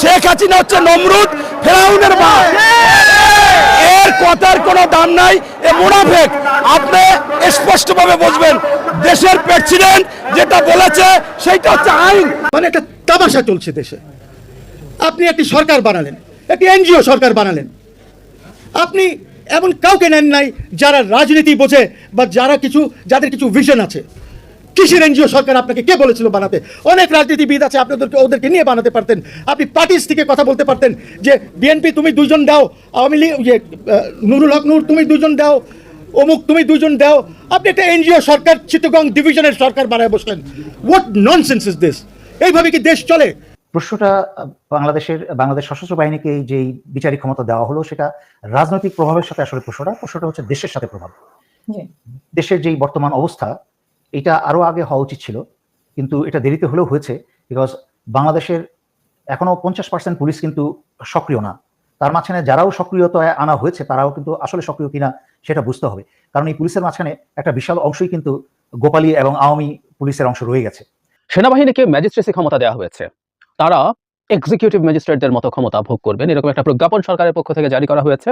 শেখ হাসিনা হচ্ছে নমরুদ ফেরাউনের মা। এর কথার কোনো দাম নাই, এ মুনাফেক। আপনি স্পষ্টভাবে বুঝবেন দেশের প্রেসিডেন্ট যেটা বলেছে, সেইটা হচ্ছে আইন। মানে একটা তামাশা চলছে দেশে। আপনি একটি সরকার বানালেন, একটি এনজিও সরকার বানালেন। আপনি এমন কাউকে নেন নাই যারা রাজনীতি বোঝে বা যারা কিছু, যাদের কিছু ভিশন আছে। কিসের এনজিও সরকার আপনাকে কে বলেছিল বানাতে? অনেক রাজনীতিবিদ আছে আপনাদেরকে ওদেরকে নিয়ে বানাতে পারতেন। আপনি পার্টিস থেকে কথা বলতে পারতেন যে বিএনপি তুমি দুইজন দাও। আওয়ামী লীগ ইয়ে, নুরুল হক নূর তুমি দুজন দাও। অমুক তুমি দুজন দাও। আপনি একটা এনজিও সরকার চিত্তগং ডিভিশনের সরকার বানায় বসলেন। হোয়াট ননসেন্স ইজ দিস এইভাবে কি দেশ চলে? প্রশ্নটা বাংলাদেশের বাংলাদেশ সশস্ত্র বাহিনীকে যেই বিচারিক ক্ষমতা দেওয়া হলো সেটা রাজনৈতিক প্রভাবের সাথে আসলে প্রশ্নটা প্রশ্নটা হচ্ছে দেশের সাথে প্রভাব। দেশের যেই বর্তমান অবস্থা এটা আরও আগে হওয়া উচিত ছিল, কিন্তু এটা দেরিতে হলেও হয়েছে বিকজ বাংলাদেশের এখনও পঞ্চাশ পার্সেন্ট পুলিশ কিন্তু সক্রিয় না। তার মাঝখানে যারাও সক্রিয়তায় আনা হয়েছে, তারাও কিন্তু আসলে সক্রিয় কিনা সেটা বুঝতে হবে। কারণ এই পুলিশের মাঝখানে একটা বিশাল অংশই কিন্তু গোপালী এবং আওয়ামী পুলিশের অংশ রয়ে গেছে। সেনাবাহিনীকে ম্যাজিস্ট্রেসি ক্ষমতা দেওয়া হয়েছে। তারা এক্সিকিউটিভ ম্যাজিস্ট্রেটদের মতো ক্ষমতা ভোগ করবেন। এরকম একটা প্রজ্ঞাপন সরকারের পক্ষ থেকে জারি করা হয়েছে।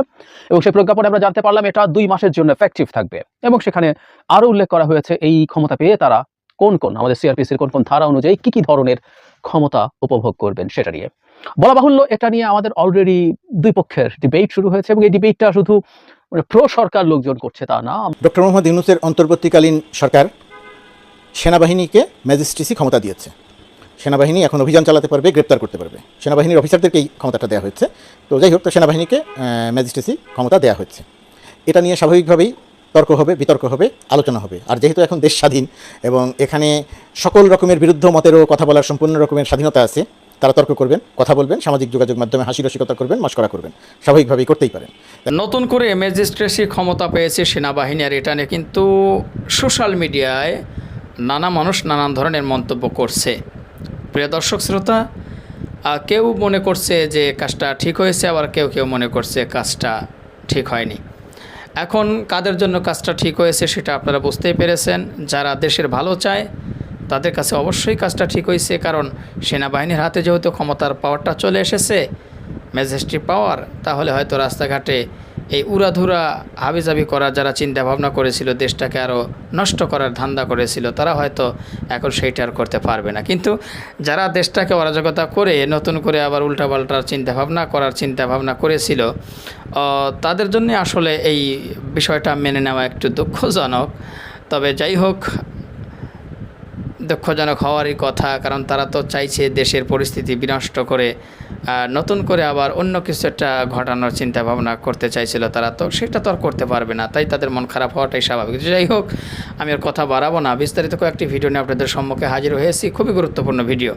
এবং সেই প্রজ্ঞাপনে আমরা জানতে পারলাম এটা দুই মাসের জন্য এফেক্টিভ থাকবে। এবং সেখানে আরও উল্লেখ করা হয়েছে এই ক্ষমতা পেয়ে তারা কোন কোন, আমাদের সিআরপিসির কোন কোন ধারা অনুযায়ী কি কি ধরনের ক্ষমতা উপভোগ করবেন সেটা নিয়ে। বলা বাহুল্য, এটা নিয়ে আমাদের অলরেডি দুই পক্ষের ডিবেট শুরু হয়েছে এবং এই ডিবেটটা শুধু মানে প্রো সরকার লোকজন করছে তা না। ডক্টর মোহাম্মদ ইউনুসের অন্তর্বর্তীকালীন সরকার সেনাবাহিনীকে ম্যাজিস্ট্রেসি ক্ষমতা দিয়েছে। সেনাবাহিনী এখন অভিযান চালাতে পারবে, গ্রেপ্তার করতে পারবে। সেনাবাহিনীর অফিসারদেরকে এই ক্ষমতাটা দেওয়া হয়েছে। তো যাই হোক, তো সেনাবাহিনীকে ম্যাজিস্ট্রেসি ক্ষমতা দেওয়া হচ্ছে এটা নিয়ে স্বাভাবিকভাবেই তর্ক হবে, বিতর্ক হবে, আলোচনা হবে। আর যেহেতু এখন দেশ স্বাধীন এবং এখানে সকল রকমের বিরুদ্ধ মতেরও কথা বলার সম্পূর্ণ রকমের স্বাধীনতা আছে, তারা তর্ক করবেন, কথা বলবেন, সামাজিক যোগাযোগ মাধ্যমে হাসি রসিকতা করবেন, মস্করা করবেন। স্বাভাবিকভাবেই করতেই পারেন। নতুন করে ম্যাজিস্ট্রেসি ক্ষমতা পেয়েছে সেনাবাহিনী আর এটা নিয়ে কিন্তু সোশ্যাল মিডিয়ায় নানা মানুষ নানান ধরনের মন্তব্য করছে। প্রিয় দর্শক, শ্রোতা কেউ মনে করছে যে কাজটা ঠিক হয়েছে, আবার কেউ কেউ মনে করছে কাজটা ঠিক হয়নি। এখন কাদের জন্য কাজটা ঠিক হয়েছে সেটা আপনারা বুঝতেই পেরেছেন। যারা দেশের ভালো চায়, তাদের কাছে অবশ্যই কাজটা ঠিক হয়েছে, কারণ সেনাবাহিনীর হাতে যেহেতু ক্ষমতার পাওয়ারটা চলে এসেছে ম্যাজিস্ট্রি পাওয়ার তাহলে হয়তো রাস্তাঘাটে এই উড়াধুরা হাবিজাবি করার যারা চিন্তা ভাবনা করেছিল, দেশটাকে আরও নষ্ট করার ধান্দা করেছিল, তারা হয়তো এখন সেইটা আর করতে পারবে না। কিন্তু যারা দেশটাকে অরাজকতা করে, নতুন করে আবার উল্টাপাল্টার চিন্তা ভাবনা করার চিন্তা ভাবনা করেছিল তাদের জন্য আসলে এই বিষয়টা মেনে নেওয়া একটু দুঃখজনক। তবে যাই হোক, দুঃখজনক হওয়ারই কথা, কারণ তারা তো চাইছে দেশের পরিস্থিতি বিনষ্ট করে নতুন করে আবার অন্য কিছু একটা ঘটানোর চিন্তা ভাবনা করতে চাইছিল তারা, তো সেটা তো আর করতে পারবে না, তাই তাদের মন খারাপ হওয়াটাই স্বাভাবিক। যাই হোক, আমি আর কথা বাড়াবো না। বিস্তারিত কয়েকটি ভিডিও নিয়ে আপনাদের সম্মুখে হাজির হয়েছি। খুবই গুরুত্বপূর্ণ ভিডিও।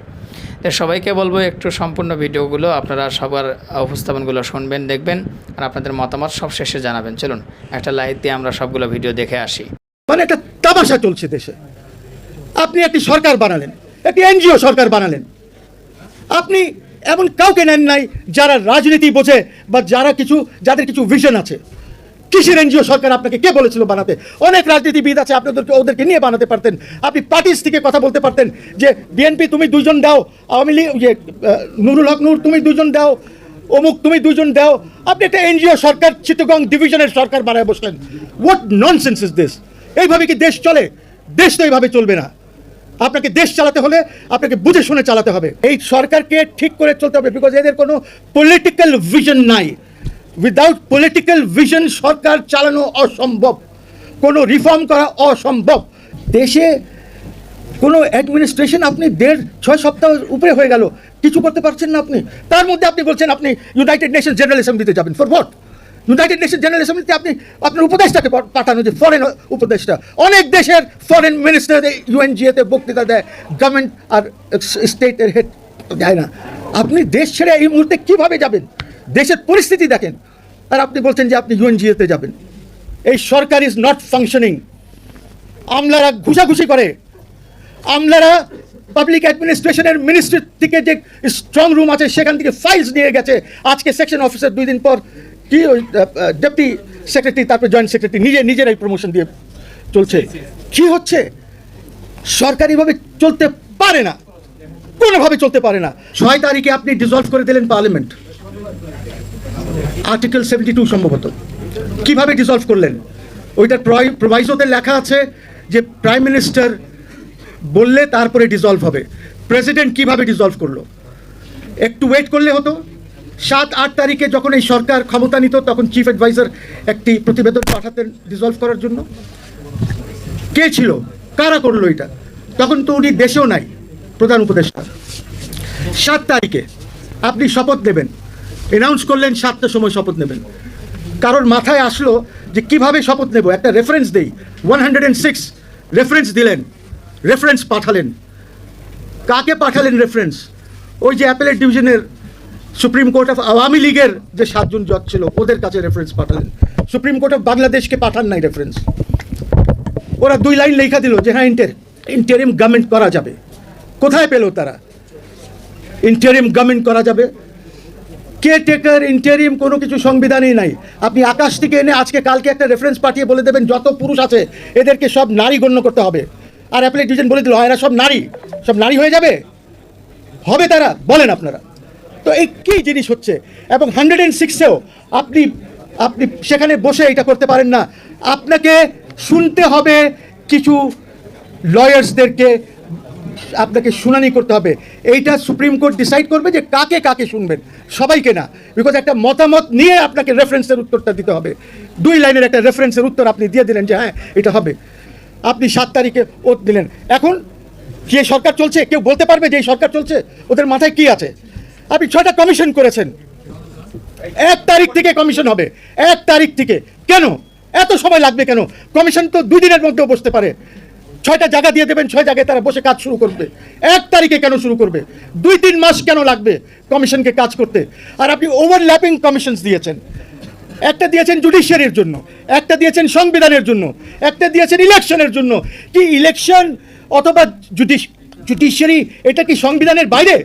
তো সবাইকে বলব একটু সম্পূর্ণ ভিডিওগুলো, আপনারা সবার উপস্থাপনগুলো শুনবেন, দেখবেন, আর আপনাদের মতামত সব শেষে জানাবেন। চলুন, একটা লাইক দিয়ে আমরা সবগুলো ভিডিও দেখে আসি। মানে একটা তামাশা চলছে দেশে। আপনি একটি সরকার বানালেন, একটি এনজিও সরকার বানালেন। আপনি এমন কাউকে নেন নাই যারা রাজনীতি বোঝে বা যারা কিছু যাদের কিছু ভিশন আছে। কিসের এনজিও সরকার আপনাকে কে বলেছিল বানাতে? অনেক রাজনীতিবিদ আছে আপনাদেরকে ওদেরকে নিয়ে বানাতে পারতেন। আপনি পার্টিস থেকে কথা বলতে পারতেন যে বিএনপি তুমি দুইজন দাও আওয়ামী লীগ ইয়ে, আহ, নুরুল হক নূর তুমি দুজন দাও অমুক তুমি দুজন দাও। আপনি একটা এনজিও সরকার চিত্তগং ডিভিশনের সরকার বানায় বসলেন। হোয়াট ননসেন্স ইজ দিস এইভাবে কি দেশ চলে? দেশ তো এইভাবে চলবে না। আপনাকে দেশ চালাতে হলে আপনাকে বুঝে শুনে চালাতে হবে। এই সরকারকে ঠিক করে চলতে হবে বিকজ এদের কোনো পলিটিক্যাল ভিশন নাই। উইদাউট পলিটিক্যাল ভিশন সরকার চালানো অসম্ভব। কোনো রিফর্ম করা অসম্ভব। দেশে কোনো অ্যাডমিনিস্ট্রেশন আপনি দেড়, ছয় সপ্তাহ উপরে হয়ে গেল। কিছু করতে পারছেন না আপনি। তার মধ্যে আপনি বলছেন, আপনি ইউনাইটেড নেশন জেনারেল অ্যাসেম্বলিতে যাবেন। For what United Nation General অ্যাসেম্বলিতে আপনি, আপনার উপদেষ্টাকে পাঠানো যে ফরেন উপদেষ্টা। অনেক দেশের ফরেন মিনিস্টার ইউএনজিএতে বক্তৃতা দেয় গভর্নমেন্ট আর স্টেটের হেড দেয় না। আপনি দেশ ছেড়ে এই মুহূর্তে কীভাবে যাবেন? দেশের পরিস্থিতি দেখেন। আর আপনি বলছেন যে আপনি ইউএনজিএতে যাবেন। এই সরকার ইজ নট ফাংশনিং আমলারা ঘুষাঘুষি করে। আমলারা পাবলিক অ্যাডমিনিস্ট্রেশনের মিনিস্ট্রি থেকে যে স্ট্রং রুম আছে, সেখান থেকে ফাইলস নিয়ে গেছে। আজকে সেকশন অফিসার দুই দিন পর কি ওই ডেপুটি সেক্রেটারি তারপরে জয়েন্ট সেক্রেটারি নিজে, নিজেরাই প্রমোশন দিয়ে চলছে। কি হচ্ছে? সরকারিভাবে চলতে পারে না। কোনোভাবে চলতে পারে না। ছয় তারিখে আপনি ডিসলভ করে দিলেন পার্লামেন্ট আর্টিকেল সেভেন্টি টু সম্ভবত। কীভাবে ডিসলভ করলেন? ওইটার প্রভাইজোতে লেখা আছে যে প্রাইম মিনিস্টার বললে তারপরে ডিসলভ হবে। প্রেসিডেন্ট কীভাবে ডিসলভ করল? একটু ওয়েট করলে হতো। সাত, আট তারিখে যখন এই সরকার ক্ষমতা নিত, তখন চিফ অ্যাডভাইজার একটি প্রতিবেদন পাঠাতেন ডিসলভ করার জন্য। কে ছিল? কারা করল এটা? তখন তো উনি দেশেও নাই, প্রধান উপদেষ্টা। সাত তারিখে আপনি শপথ নেবেন। অ্যানাউন্স করলেন সাতটার সময় শপথ নেবেন। কারোর মাথায় আসলো যে কীভাবে শপথ নেব? একটা রেফারেন্স দেই। One hundred and six reference দিলেন রেফারেন্স পাঠালেন। কাকে পাঠালেন রেফারেন্স ওই যে অ্যাপেলের ডিভিশনের সুপ্রিম কোর্ট অফ আওয়ামী লীগের যে সাতজন জজ ছিল ওদের কাছে রেফারেন্স পাঠালেন। সুপ্রিম কোর্ট অফ বাংলাদেশকে পাঠান নাই রেফারেন্স ওরা দুই লাইন লেখা দিল যে হ্যাঁ ইন্টার ইন্টারিম গভর্নমেন্ট করা যাবে। কোথায় পেল তারা? ইন্টারিম গভর্নমেন্ট করা যাবে? কে টেকার ইন্টারিম কোনো কিছু সংবিধানেই নাই। আপনি আকাশ থেকে এনে আজকে কালকে একটা রেফারেন্স পাঠিয়ে বলে দেবেন যত পুরুষ আছে এদেরকে সব নারী গণ্য করতে হবে। আর অ্যাপেলেট ডিভিশন বলে দিল "হ্যাঁ, এরা সব নারী। সব নারী হয়ে যাবে? হবে তারা বলেন আপনারা। তো এই কী জিনিস হচ্ছে? এবং হান্ড্রেড অ্যান্ড সিক্সেও আপনি আপনি সেখানে বসে এটা করতে পারেন না। আপনাকে শুনতে হবে কিছু লয়ার্সদেরকে আপনাকে শুনানি করতে হবে। এইটা সুপ্রিম কোর্ট ডিসাইড করবে যে কাকে কাকে শুনবেন। সবাইকে না। বিকজ একটা মতামত নিয়ে আপনাকে রেফারেন্সের উত্তরটা দিতে হবে। দুই লাইনের একটা রেফারেন্সের উত্তর আপনি দিয়ে দিলেন যে হ্যাঁ এটা হবে। আপনি সাত তারিখে ওত দিলেন। এখন যে সরকার চলছে, কেউ বলতে পারবে যে এই সরকার চলছে? ওদের মাথায় কি আছে? আপনি ছয়টা কমিশন করেছেন। এক তারিখ থেকে কমিশন হবে। এক তারিখ থেকে। কেন? এত সময় লাগবে কেন? কমিশন তো দুই দিনের মধ্যেও বসতে পারে। ছয়টা জায়গা দিয়ে দেবেন, ছয় জায়গায় তারা বসে কাজ শুরু করবে। এক তারিখে কেন শুরু করবে? দুই তিন মাস কেন লাগবে কমিশনকে কাজ করতে? আর আপনি ওভারল্যাপিং কমিশনস দিয়েছেন। একটা দিয়েছেন জুডিশিয়ারির জন্য, একটা দিয়েছেন সংবিধানের জন্য, একটা দিয়েছেন ইলেকশনের জন্য। কি ইলেকশন অথবা জুডিশ জুডিশিয়ারি এটা কি সংবিধানের বাইরে?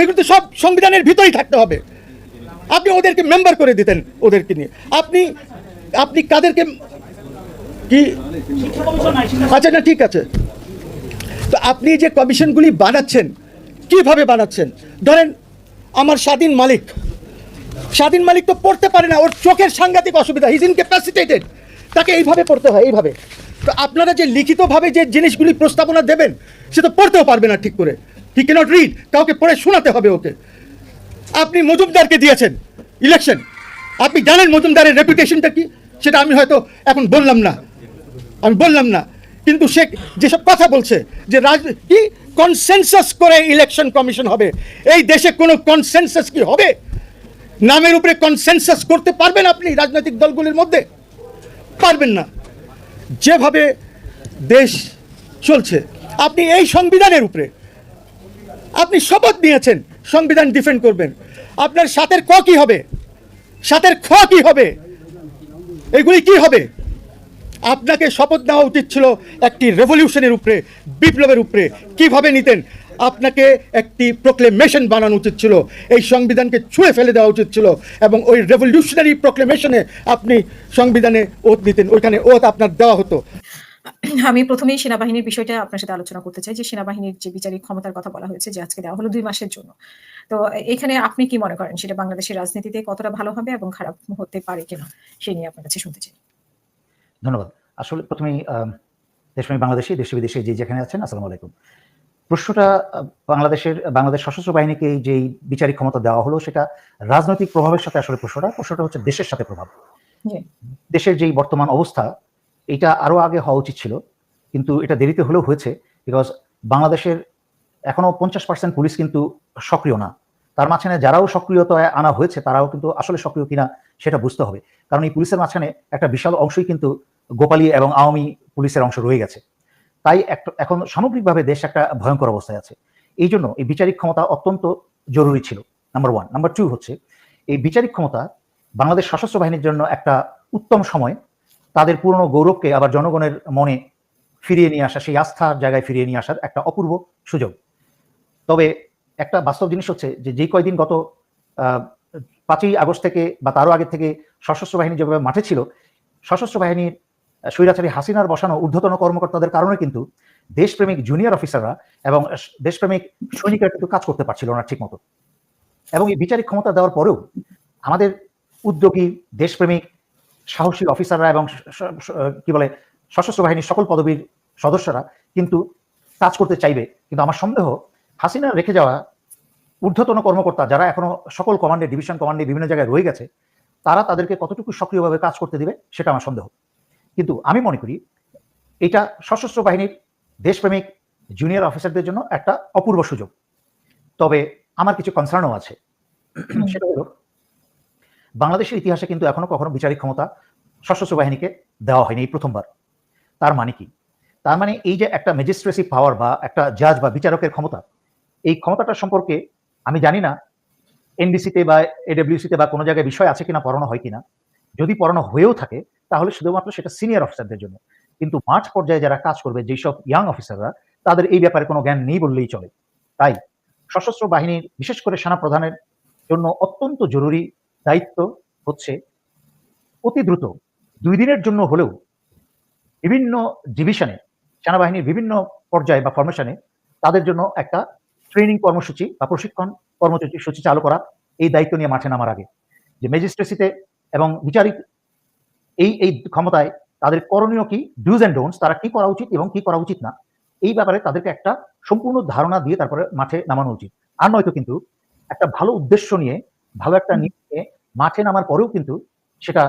এগুলো তো সব সংবিধানের ভিতরেই থাকতে হবে। আপনি ওদেরকে মেম্বার করে দিতেন, ওদেরকে নিয়ে। আপনি আপনি কাদেরকে, কি? আচ্ছা না, ঠিক আছে। তো আপনি যে কমিশনগুলি বানাচ্ছেন, কীভাবে বানাচ্ছেন? ধরেন, আমার স্বাধীন মালিক। স্বাধীন মালিক তো পড়তে পারে না, ওর চোখের সাংঘাতিক অসুবিধা হিজ ইনক্যাপাসিটেটেড তাকে এইভাবে পড়তে হয়, এইভাবে। তো আপনারা যে লিখিতভাবে যে জিনিসগুলি প্রস্তাবনা দেবেন, সে তো পড়তেও পারবে না ঠিক করে। হি ক্যানট রিড কাউকে পড়ে শোনাতে হবে ওকে। আপনি মজুমদারকে দিয়েছেন। ইলেকশন আপনি জানেন মজুমদারের রেপুটেশনটা কি? সেটা আমি হয়তো এখন বললাম না। আমি বললাম না। কিন্তু সে যেসব কথা বলছে যে রাজ, কি কনসেনসাস করে ইলেকশন কমিশন হবে? এই দেশে কোনো কনসেনসাস কি হবে? নামের উপরে কনসেনসাস করতে পারবেন আপনি রাজনৈতিক দলগুলির মধ্যে? পারবেন না। যেভাবে দেশ চলছে, আপনি এই সংবিধানের উপরে আপনি শপথ নিয়েছেন, সংবিধান ডিফেন্ড করবেন। আপনার সাথের ক কি হবে? সাথের খ কি হবে? এগুলি কি হবে? আপনাকে শপথ নেওয়া উচিত ছিল একটি রেভলিউশনের উপরে, বিপ্লবের উপরে। কীভাবে নিতেন? আপনাকে একটি প্রোক্লেমেশন বানানো উচিত ছিল। এই সংবিধানকে ছুঁয়ে ফেলে দেওয়া উচিত ছিল এবং ওই রেভলিউশনারি প্রোক্লেমেশনে আপনি সংবিধানে ওত দিতেন, ওইখানে ওত আপনার দেওয়া হতো। আমি প্রথমেই সেনাবাহিনীর বিষয়টা আপনার সাথে আলোচনা করতে চাই যে সেনাবাহিনীর যে বিচারিক ক্ষমতার কথা বলা হয়েছে যে আজকে দেওয়া হলো দুই মাসের জন্য। তো এখানে আপনি কি মনে করেন সেটা বাংলাদেশের রাজনীতিতে কতটা ভালো হবে এবং খারাপ হতে পারে কিনা সেই নিয়ে আপনার কাছে শুনতে চাই। ধন্যবাদ। আসলে প্রথমেই আহ, দেশপ্রেমী বাংলাদেশি দেশে বিদেশে যে যেখানে আছেন আসসালামু আলাইকুম। প্রশ্নটা বাংলাদেশের বাংলাদেশ সশস্ত্র বাহিনীকে যেই বিচারিক ক্ষমতা দেওয়া হলো সেটা রাজনৈতিক প্রভাবের সাথে আসলে প্রশ্নটা প্রশ্নটা হচ্ছে দেশের সাথে প্রভাব। দেশের যেই বর্তমান অবস্থা এটা আরও আগে হওয়া উচিত ছিল, কিন্তু এটা দেরিতে হলেও হয়েছে বিকজ বাংলাদেশের এখনও পঞ্চাশ পার্সেন্ট পুলিশ কিন্তু সক্রিয় না। তার মাঝখানে যারাও সক্রিয়তায় আনা হয়েছে, তারাও কিন্তু আসলে সক্রিয় কিনা সেটা বুঝতে হবে। কারণ এই পুলিশের মাঝখানে একটা বিশাল অংশই কিন্তু গোপালী এবং আওয়ামী পুলিশের অংশ রয়ে গেছে। তাই এখন সামগ্রিকভাবে দেশ একটা ভয়ঙ্কর অবস্থায় আছে। এই জন্য এই বিচারিক ক্ষমতা অত্যন্ত জরুরি ছিল নাম্বার ওয়ান নাম্বার টু হচ্ছে, এই বিচারিক ক্ষমতা বাংলাদেশ সশস্ত্র বাহিনীর জন্য একটা উত্তম সময় তাদের পুরনো গৌরবকে আবার জনগণের মনে ফিরিয়ে নিয়ে আসা সেই আস্থার জায়গায় ফিরিয়ে নিয়ে আসার একটা অপূর্ব সুযোগ। তবে একটা বাস্তব জিনিস হচ্ছে যে, যেই কয়দিন গত পাঁচই আগস্ট থেকে বা তারও আগে থেকে সশস্ত্র বাহিনী যেভাবে মাঠে ছিল, সশস্ত্র বাহিনীর স্বৈরাচারী হাসিনার বসানো ঊর্ধ্বতন কর্মকর্তাদের কারণে কিন্তু দেশপ্রেমিক জুনিয়র অফিসাররা এবং দেশপ্রেমিক সৈনিকরা কিন্তু কাজ করতে পারছিল না ঠিক মতো এবং এই বিচারিক ক্ষমতা দেওয়ার পরেও আমাদের উদ্যোগী দেশপ্রেমিক সাহসী অফিসাররা এবং কি বলে সশস্ত্র বাহিনীর সকল পদবীর সদস্যরা কিন্তু কাজ করতে চাইবে। কিন্তু আমার সন্দেহ হাসিনা রেখে যাওয়া ঊর্ধ্বতন কর্মকর্তা যারা এখনও সকল কমান্ডে ডিভিশন কমান্ডে বিভিন্ন জায়গায় রয়ে গেছে তারা তাদেরকে কতটুকু সক্রিয়ভাবে কাজ করতে দিবে সেটা আমার সন্দেহ। কিন্তু আমি মনে করি এটা সশস্ত্র বাহিনীর দেশপ্রেমিক জুনিয়র অফিসারদের জন্য একটা অপূর্ব সুযোগ। তবে আমার কিছু কনসার্নও আছে। সেটা হলো বাংলাদেশের ইতিহাসে কিন্তু এখনও কখনো বিচারিক ক্ষমতা সশস্ত্র বাহিনীকে দেওয়া হয়নি এই প্রথমবার। তার মানে কি? তার মানে এই যে একটা ম্যাজিস্ট্রেসি পাওয়ার বা একটা জাজ বা বিচারকের ক্ষমতা, এই ক্ষমতাটা সম্পর্কে আমি জানি না এনডিসিতে বা এডব্লিউসিতে বা কোনো জায়গায় বিষয় আছে কিনা, পড়ানো হয় কিনা। যদি পড়ানো হয়েও থাকে, তাহলে শুধুমাত্র সেটা সিনিয়র অফিসারদের জন্য। কিন্তু মাঠ পর্যায়ে যারা কাজ করবে, যেসব ইয়াং অফিসাররা তাদের এই ব্যাপারে কোনো জ্ঞান নেই বললেই চলে। তাই সশস্ত্র বাহিনীর, বিশেষ করে সেনা প্রধানের জন্য অত্যন্ত জরুরি দায়িত্ব হচ্ছে অতি দ্রুত দুই দিনের জন্য হলেও বিভিন্ন ডিভিশনে সেনাবাহিনীর বিভিন্ন পর্যায়ে বা ফরমেশনে তাদের জন্য একটা ট্রেনিং কর্মসূচি বা প্রশিক্ষণ কর্মসূচি সূচি চালু করা এই দায়িত্ব নিয়ে মাঠে নামার আগে। যে ম্যাজিস্ট্রেসিতে এবং বিচারিক এই এই ক্ষমতায় তাদের করণীয় কি? ডুজ অ্যান্ড ডোন্টস তারা কি করা উচিত এবং কি করা উচিত না? এই ব্যাপারে তাদেরকে একটা সম্পূর্ণ ধারণা দিয়ে তারপরে মাঠে নামানো উচিত। আর নয়তো কিন্তু একটা ভালো উদ্দেশ্য নিয়ে ভালো একটা নিয়ে মাঠে নামার পরেও কিন্তু সেটা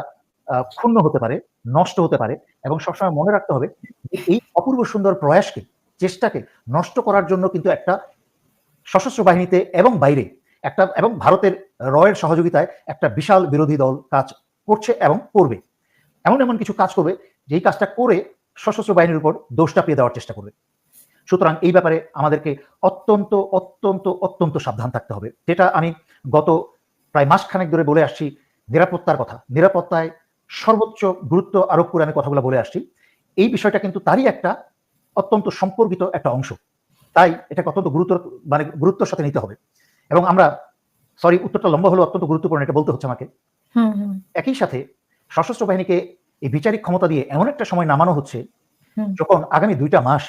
ক্ষুণ্ণ হতে পারে নষ্ট হতে পারে এবং সবসময় মনে রাখতে হবে যে এই অপূর্ব সুন্দর প্রয়াসকে চেষ্টাকে নষ্ট করার জন্য কিন্তু একটা সশস্ত্র বাহিনীতে এবং বাইরে একটা এবং ভারতের রয়ের সহযোগিতায় একটা বিশাল বিরোধী দল কাজ করছে এবং করবে। এমন এমন কিছু কাজ করবে যেই কাজটা করে সশস্ত্র বাহিনীর উপর দোষ চাপিয়ে দেওয়ার চেষ্টা করবে। সুতরাং এই ব্যাপারে আমাদেরকে অত্যন্ত অত্যন্ত অত্যন্ত সাবধান থাকতে হবে। যেটা আমি গত প্রায় মাসখানেক ধরে বলে আসছি নিরাপত্তার কথা। নিরাপত্তায় সর্বোচ্চ গুরুত্ব আরোপ করে আমি কথাগুলো বলে আসছি। এই বিষয়টা কিন্তু তারই একটা অত্যন্ত সম্পর্কিত একটা অংশ। তাই এটাকে অত্যন্ত গুরুত্ব মানে গুরুত্বের সাথে নিতে হবে। এবং আমরা সরি উত্তরটা লম্বা হলো অত্যন্ত গুরুত্বপূর্ণ এটা বলতে হচ্ছে আমাকে। একই সাথে সশস্ত্র বাহিনীকে এই বিচারিক ক্ষমতা দিয়ে এমন একটা সময় নামানো হচ্ছে যখন আগামী দুইটা মাস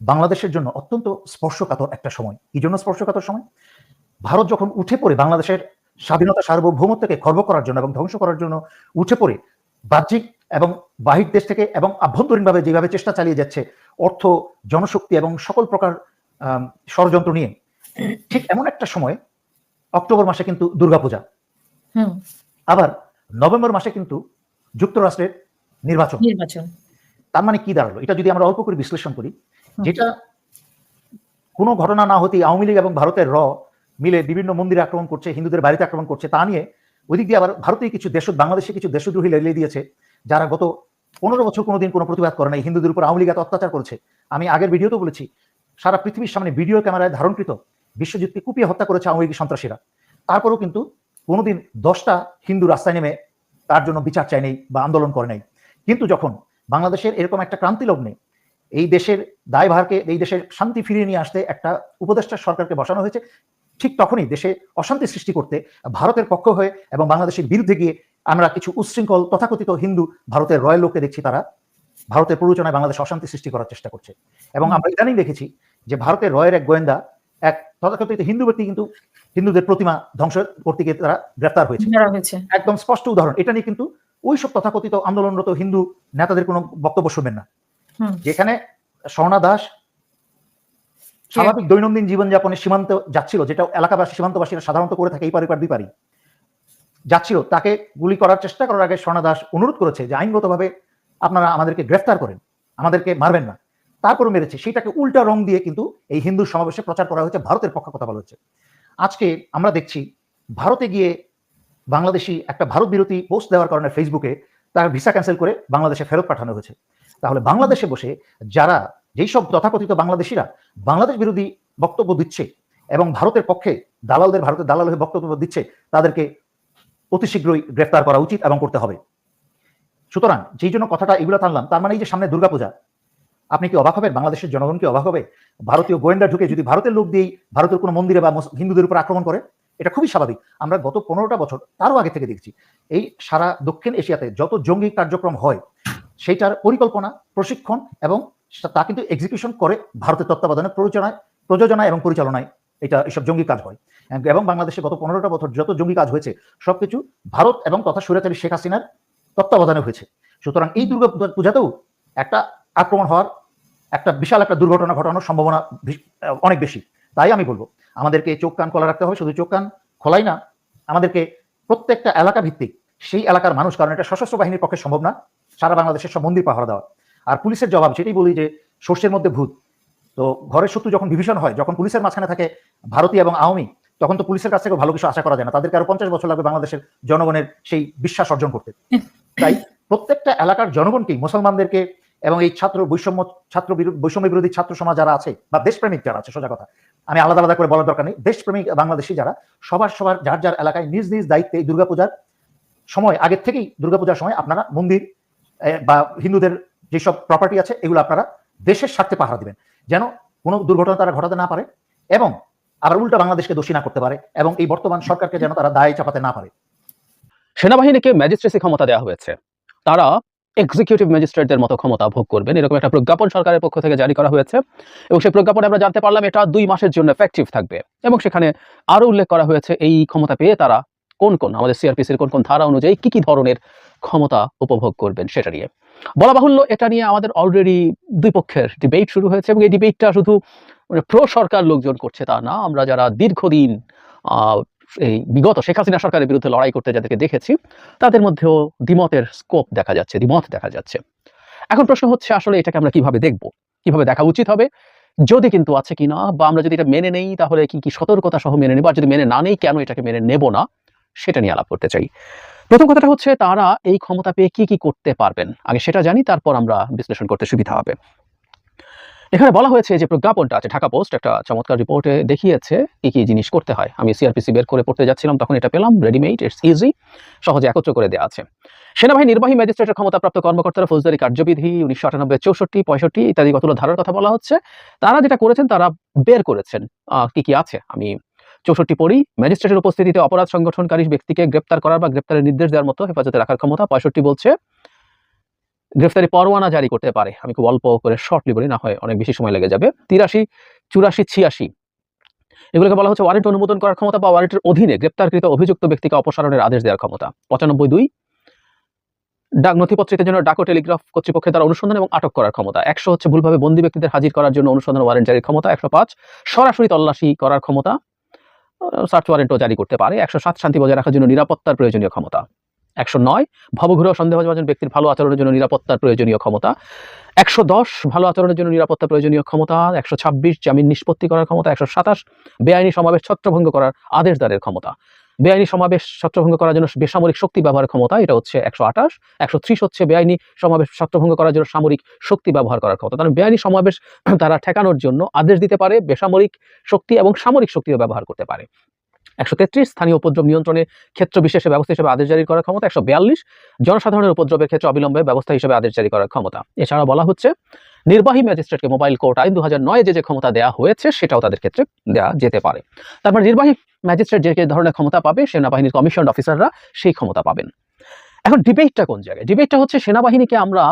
বাংলাদেশের জন্য অত্যন্ত স্পর্শকাতর একটা সময়। কি জন্য স্পর্শকাতর সময়? ভারত যখন উঠে পড়ে বাংলাদেশের স্বাধীনতা সার্বভৌমত্বকে খর্ব করার জন্য এবং ধ্বংস করার জন্য উঠে পড়ে বাহ্যিক এবং বাহির দেশ থেকে এবং আভ্যন্তরীণভাবে যেভাবে চেষ্টা চালিয়ে যাচ্ছে অর্থ জনশক্তি এবং সকল প্রকার ষড়যন্ত্র নিয়ে ঠিক এমন একটা সময় অক্টোবর মাসে কিন্তু দুর্গাপূজা। আবার নভেম্বর মাসে কিন্তু যুক্তরাষ্ট্রের নির্বাচন। নির্বাচন। তার মানে কি দাঁড়াল? এটা যদি আমরা অল্প করে বিশ্লেষণ করি যেটা কোনো ঘটনা না হতেই আওয়ামী লীগ এবং ভারতের র মিলে বিভিন্ন মন্দিরে আক্রমণ করছে, হিন্দুদের বাড়িতে আক্রমণ করছে, তা নিয়ে ওইদিক দিয়ে আবার ভারতেই কিছু দেশ বাংলাদেশে কিছু দেশদ্রোহী লেলিয়ে দিয়েছে, যারা গত পনেরো বছর কোনোদিন কোনো প্রতিবাদ করে নাই, হিন্দুদের উপর আওয়ামী লীগ অত্যাচার করেছে। আমি আগের ভিডিওতে বলেছি, সারা পৃথিবীর সামনে ভিডিও ক্যামেরায় ধারণকৃত বিশ্বজিৎকে কুপিয়ে হত্যা করেছে আওয়ামী লীগ সন্ত্রাসীরা। তারপরেও কিন্তু কোনোদিন দশটা হিন্দু রাস্তায় নেমে তার জন্য বিচার চায় নেই বা আন্দোলন করে নাই। কিন্তু যখন বাংলাদেশের এরকম একটা ক্রান্তি লগ্নে এই দেশের দায়ভারকে, এই দেশের শান্তি ফিরিয়ে নিয়ে আসতে একটা উপদেষ্টা সরকারকে বসানো হয়েছে ঠিক তখনই দেশে অশান্তি সৃষ্টি করতে ভারতের পক্ষ হয়ে এবং বাংলাদেশের বিরুদ্ধে গিয়ে আমরা কিছু উচ্ছৃঙ্খল তথাকথিত হিন্দু ভারতের রয়্যাল লোককে দেখছি তারা। ভারতের প্ররোচনায় বাংলাদেশ অশান্তি সৃষ্টি করার চেষ্টা করছে। এবং আমরা ইদানিং দেখেছি যে ভারতের রয়ের এক গোয়েন্দা এক তথাকথিত হিন্দু ব্যক্তি কিন্তু হিন্দুদের প্রতিমা ধ্বংস করতে গিয়ে তারা গ্রেফতার হয়েছে। একদম স্পষ্ট উদাহরণ। এটা নিয়ে কিন্তু ওই সব তথাকথিত আন্দোলনরত হিন্দু নেতাদের কোনো বক্তব্য শুনবেন না। যেখানে স্বর্ণা দাস স্বাভাবিক দৈনন্দিন জীবনযাপনে সীমান্ত যাচ্ছিল, যেটা এলাকাবাসী, সীমান্তবাসীরা সাধারণত করে থাকে, এই পারি পার বিপারি। যাচ্ছিল, তাকে গুলি করার চেষ্টা করার আগে স্বর্ণা দাস অনুরোধ করেছে যে আইনগতভাবে আপনারা আমাদেরকে গ্রেফতার করেন, আমাদেরকে মারবেন না। তারপরও মেরেছে। সেটাকে উল্টা রং দিয়ে কিন্তু এই হিন্দু সমাবেশে প্রচার করা হয়েছে, ভারতের পক্ষে কথা বলা হচ্ছে। আজকে আমরা দেখছি, ভারতে গিয়ে বাংলাদেশি একটা ভারত বিরোধী পোস্ট দেওয়ার কারণে ফেসবুকে তার ভিসা ক্যান্সেল করে বাংলাদেশে ফেরত পাঠানো হয়েছে। তাহলে বাংলাদেশে বসে যারা যেই সব তথাকথিত বাংলাদেশিরা বাংলাদেশ বিরোধী বক্তব্য দিচ্ছে এবং ভারতের পক্ষে দালালদের, ভারতের দালাল হয়ে বক্তব্য দিচ্ছে, তাদেরকে অতি শীঘ্রই গ্রেফতার করা উচিত এবং করতে হবে। সুতরাং যেই জন্য কথাটা এগুলো টানলাম, তার মানে এই যে সামনে দুর্গাপূজা, আপনি কি অবাক হবেন? বাংলাদেশের জনগণ কি অবাক হবে? ভারতীয় গোয়েন্দা ঢুকে যদি ভারতের লোক দিয়েই ভারতের কোনো মন্দিরে বা হিন্দুদের উপর আক্রমণ করে, এটা খুবই স্বাভাবিক। আমরা গত পনেরোটা বছর তারও আগে থেকে দেখছি, এই সারা দক্ষিণ এশিয়াতে যত জঙ্গি কার্যক্রম হয়, সেইটার পরিকল্পনা, প্রশিক্ষণ এবং সে- তা কিন্তু এক্সিকিউশন করে ভারতের তত্ত্বাবধানে প্রযোজনায় প্রযোজনা এবং পরিচালনায় এটা এসব জঙ্গি কাজ হয়। এবং বাংলাদেশে গত পনেরোটা বছর যত জঙ্গি কাজ হয়েছে, সবকিছু ভারত এবং তথা স্বৈরাচারী শেখ হাসিনার তত্ত্বাবধানে হয়েছে। সুতরাং এই দুর্গা পূজাতেও একটা আক্রমণ হওয়ার, একটা বিশাল একটা দুর্ঘটনা ঘটানোর সম্ভাবনা অনেক বেশি। তাই আমি বলব, আমাদেরকে চোখ কান খোলা রাখতে হবে, শুধু চোখ কান খোলাই না, আমাদেরকে প্রত্যেকটা এলাকা ভিত্তিক সেই এলাকার মানুষ, কারণ এটা সশস্ত্র বাহিনীর পক্ষে সম্ভব না, সারা বাংলাদেশের সব মন্দির পাহারা দেওয়া। আর পুলিশের জবাব, সেটাই বলি যে শস্যের মধ্যে ভূত। তো ঘরের শত্রু যখন বিভীষণ হয়, যখন পুলিশের মাঝখানে থাকে ভারতীয় এবং আওয়ামী, তখন তো পুলিশের কাছ থেকে ভালো কিছু আশা করা যায় না। তাদেরকে আরও পঞ্চাশ বছর লাগবে বাংলাদেশের জনগণের সেই বিশ্বাস অর্জন করতে। তাই প্রত্যেকটা এলাকার জনগণকেই, মুসলমানদেরকে এবং এই ছাত্র বৈষম্য ছাত্র বৈষম্য বিরোধী ছাত্র সমাজ যারা আছে, বা দেশপ্রেমিক যারা আছে, সোজা কথা। আমি আলাদা আলাদা করে বলার দরকার নেই। দেশপ্রেমিক বাংলাদেশি যারা, সবার সবার, যার যার এলাকায় নিজ নিজ দায়িত্বে দুর্গাপূজার সময়, আগের থেকেই দুর্গাপূজার সময় আপনারা মন্দির বা হিন্দুদের যেসব প্রপার্টি আছে, এগুলো আপনারা দেশের স্বার্থে পাহারা দিবেন। যেন কোনো দুর্ঘটনা তারা ঘটাতে না পারে এবং আবার উল্টা বাংলাদেশকে দোষী না করতে পারে এবং এই বর্তমান সরকারকে যেন তারা দায় চাপাতে না পারে। সেনাবাহিনীকে ম্যাজিস্ট্রেসি ক্ষমতা দেওয়া হয়েছে। তারা এক্সিকিউটিভ ম্যাজিস্ট্রেটদের মতো ক্ষমতা ভোগ করবেন। এরকম একটা প্রজ্ঞাপন সরকারের পক্ষ থেকে জারি করা হয়েছে এবং সেই প্রজ্ঞাপনে আমরা জানতে পারলাম এটা দুই মাসের জন্য এফেক্টিভ থাকবে এবং সেখানে আরও উল্লেখ করা হয়েছে এই ক্ষমতা পেয়ে তারা কোন কোন, আমাদের সিআরপিসির কোন কোন ধারা অনুযায়ী কি কি ধরনের ক্ষমতা উপভোগ করবেন সেটা নিয়ে। বলা বাহুল্য, এটা নিয়ে আমাদের অলরেডি দুই পক্ষের ডিবেট শুরু হয়েছে এবং এই ডিবেটটা শুধু মানে প্রো সরকার লোকজন করছে তা না, আমরা যারা দীর্ঘদিন এই বিগত শেখ হাসিনা সরকারের বিরুদ্ধে লড়াই করতে যাদেরকে দেখেছি, তাদের মধ্যেও দ্বিমতের স্কোপ দেখা যাচ্ছে, দ্বিমত দেখা যাচ্ছে। এখন প্রশ্ন হচ্ছে আসলে এটাকে আমরা কীভাবে দেখব? কীভাবে দেখা উচিত হবে? যদি কিন্তু আছে কিনা বা আমরা যদি এটা মেনে নেই, তাহলে কি কি সতর্কতা সহ মেনে নেব? আর যদি মেনে না নেই, কেন এটাকে মেনে নেব না? সেটা নিয়ে আলাপ করতে চাই। প্রথম কথাটা হচ্ছে তারা এই ক্ষমতা পেয়ে কি কি করতে পারবেন? আগে সেটা জানি, তারপর আমরা বিশ্লেষণ করতে সুবিধা হবে। এখানে বলা হয়েছে যে প্রজ্ঞাপনটা আছে, ঢাকা পোস্ট একটা চমৎকার রিপোর্টে দেখিয়েছে কি কি জিনিস করতে হয়। আমি সিআরপিসি বের করে পড়তে যাচ্ছিলাম, তখন এটা পেলাম, রেডিমেড ইটস ইজি সহজে একত্র করে দেওয়া আছে। সেনাবাহিনী, নির্বাহী ম্যাজিস্ট্রেটের ক্ষমতাপ্রাপ্ত কর্মকর্তারা, ফৌজদারি কার্যবিধি, উনিশশো আটানব্বই, চৌষট্টি, পঁয়ষট্টি ইত্যাদি কতগুলো ধারার কথা বলা হচ্ছে। তারা যেটা করেছেন, তারা বের করেছেন। কি কি আছে? আমি চৌষট্টি পরি ম্যাজিস্ট্রেটের উপস্থিতিতে অপরাধ সংগঠনকারী ব্যক্তিকে গ্রেপ্তার করার বা গ্রেপ্তারের নির্দেশ দেওয়ার মতো হেফাজতে রাখার ক্ষমতা পঁয়ষট্টি বলছে। গ্রেফতারি পরোয়ানা জারি করতে পারে। আমি খুব অল্প করে শর্টলি বলি, না হয় অনেক বেশি সময় লেগে যাবে। তিরাশি, চুরাশি, ছিয়াশি। এগুলোকে বলা হচ্ছে ওয়ারেন্ট অনুমোদন করার ক্ষমতা বা ওয়ারেন্টের অধীনে গ্রেপ্তারকৃত অভিযুক্ত ব্যক্তিকে অপসারণের আদেশ দেওয়ার ক্ষমতা। পঁচানব্বই দুই, ডাক নথিপত্রিতের জন্য ডাকো টেলিগ্রাফ কর্তৃপক্ষের দ্বারা অনুসন্ধান এবং আটক করার ক্ষমতা। একশো হচ্ছে ভুলভাবে বন্দী ব্যক্তিদের হাজির করার জন্য অনুসন্ধান ওয়ারেন্ট জারির ক্ষমতা। একশো পাঁচ, সরাসরি তল্লাশি করার ক্ষমতা। সার্চ ওয়ারেন্টও জারি করতে পারে। একশো সাত শান্তি বজায় রাখার জন্য নিরাপত্তার প্রয়োজনীয় ক্ষমতা। একশো নয় ভবঘুরে সন্দেহভাজন ব্যক্তির ভালো আচরণের জন্য নিরাপত্তার প্রয়োজনীয় ক্ষমতা। একশো দশ, ভালো আচরণের জন্য নিরাপত্তা প্রয়োজনীয় ক্ষমতা। একশো ছাব্বিশ, জামিন নিষ্পত্তি করার ক্ষমতা। একশো সাতাশ, বেআইনি সমাবেশ ছত্রভঙ্গ করার আদেশদারের ক্ষমতা। বেআইনি সমাবেশ ছত্রভঙ্গ করার জন্য বেসামরিক শক্তি ব্যবহারের ক্ষমতা, এটা হচ্ছে একশো আঠাশ। একশো ত্রিশ হচ্ছে বেআইনি সমাবেশ ছত্রভঙ্গ করার জন্য সামরিক শক্তি ব্যবহার করার ক্ষমতা। কারণ বেআইনি সমাবেশ তারা ঠেকানোর জন্য আদেশ দিতে পারে, বেসামরিক শক্তি এবং সামরিক শক্তিও ব্যবহার করতে পারে। একশো তেত্রিশ, স্থানীয় উপদ্রব নিয়ন্ত্রণে ক্ষেত্র বিশেষে ব্যবস্থা হিসেবে আদেশ জারি করার ক্ষমতা একশো বিয়াল্লিশ, জনসাধারণের উপদ্রবের ক্ষেত্রে অবিলম্বে ব্যবস্থা হিসেবে আদেশ জারি করার ক্ষমতা। এছাড়া বলা হচ্ছে, নির্বাহী ম্যাজিস্ট্রেটকে মোবাইল কোর্ট আইন দু নয় যে যে ক্ষমতা দেওয়া হয়েছে, সেটাও তাদের ক্ষেত্রে দেওয়া যেতে পারে। তারপর নির্বাহী ম্যাজিস্ট্রেট যে ধরনের ক্ষমতা পাবে, সেনাবাহিনীর কমিশন অফিসাররা সেই ক্ষমতা পাবেন। এখন ডিবেটটা কোন জায়গায়? ডিবেটটা হচ্ছে সেনাবাহিনীকে আমরা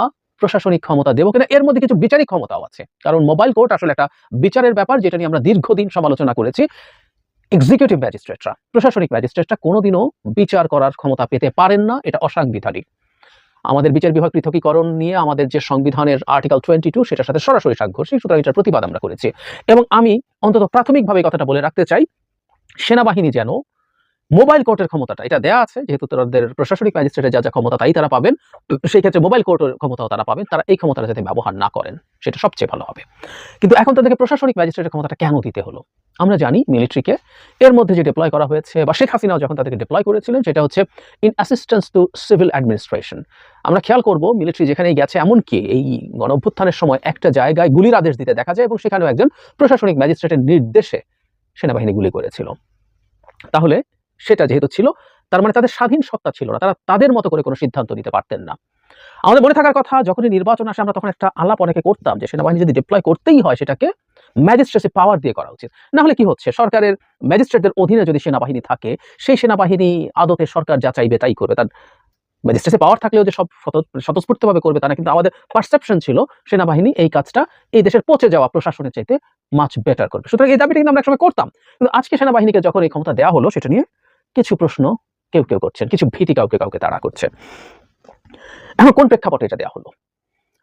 প্রশাসনিক ক্ষমতা দেবো কিনা? এর মধ্যে কিছু বিচারিক ক্ষমতাও আছে। কারণ মোবাইল কোর্ট আসলে একটা বিচারের ব্যাপার, যেটা নিয়ে আমরা দীর্ঘদিন সমালোচনা করেছি। এক্সিকিউটিভ ম্যাজিস্ট্রেটরা প্রশাসনিক ম্যাজিস্ট্রেটরা কোনোদিনও বিচার করার ক্ষমতা পেতে পারেন না, এটা অসাংবিধানিক। আমাদের বিচার বিভাগ পৃথকীকরণ নিয়ে আমাদের যে সংবিধানের আর্টিকেল টোয়েন্টি টু সেটার সাথে সরাসরি সাংঘর্ষিক সুতরাং এটার প্রতিবাদ আমরা করেছি। এবং আমি অন্তত প্রাথমিকভাবে কথাটা বলে রাখতে চাই, সেনাবাহিনী যেন মোবাইল কোর্টের ক্ষমতাটা, এটা দেয়া আছে, যেহেতু তাদের প্রশাসনিক ম্যাজিস্ট্রেটের যা যা ক্ষমতা তাই তারা পাবেন। সেই ক্ষেত্রে মোবাইল কোর্টের ক্ষমতাও তারা পাবেন। তারা এই ক্ষমতাটা যাতে ব্যবহার না করেন, সেটা সবচেয়ে ভালো হবে। কিন্তু এখন তাদেরকে প্রশাসনিক ম্যাজিস্ট্রেটের ক্ষমতাটা কেন দিতে হলো? আমরা জানি মিলিটারিকে এর মধ্যে যে ডিপ্লয় করা হয়েছে, বা শেখ হাসিনাও যখন তাদেরকে ডিপ্লয় করেছিলেন, সেটা হচ্ছে in assistance to civil administration আমরা খেয়াল করব মিলিটারি যেখানেই গেছে, এমনকি এই গণ অভ্যুত্থানের সময় একটা জায়গায় গুলির আদেশ দিতে দেখা যায়, এবং সেখানেও একজন প্রশাসনিক ম্যাজিস্ট্রেটের নির্দেশে সেনাবাহিনী গুলি করেছিল। তাহলে সেটা যেহেতু ছিল, তার মানে তাদের স্বাধীন সত্তা ছিল না, তারা তাদের মতো করে কোনো সিদ্ধান্ত নিতে পারতেন না। আমাদের মনে থাকার কথা, যখনই নির্বাচন আসে, আমরা তখন একটা আলাপ অনেকে করতাম যে সেনাবাহিনী যদি ডিপ্লয় করতেই হয় সেটাকে ম্যাজিস্ট্রেসি পাওয়ার দিয়ে করা উচিত। না হলে কি হচ্ছে? সরকারের ম্যাজিস্ট্রেটদের অধীনে যদি সেনাবাহিনী থাকে, সেই সেনাবাহিনী আদতে সরকার যা চাইবে তাই করবে। তার ম্যাজিস্ট্রেসি পাওয়ার থাকলেও যে সব স্বতঃস্ফূর্তভাবে করবে তা না, কিন্তু আমাদের পারসেপশন ছিল সেনাবাহিনী এই কাজটা এই দেশের পচে যাওয়া প্রশাসনের চাইতে মাছ বেটার করবে। সুতরাং এই দাবিটা কিন্তু আমরা একসময় করতাম। কিন্তু আজকে সেনাবাহিনীকে যখন এই ক্ষমতা দেওয়া হলো, সেটা নিয়ে কিছু প্রশ্ন কেউ কেউ করছেন, কিছু ভীতি কাউকে কাউকে তাড়া করছে। এখন কোন প্রেক্ষাপটে এটা দেওয়া হলো?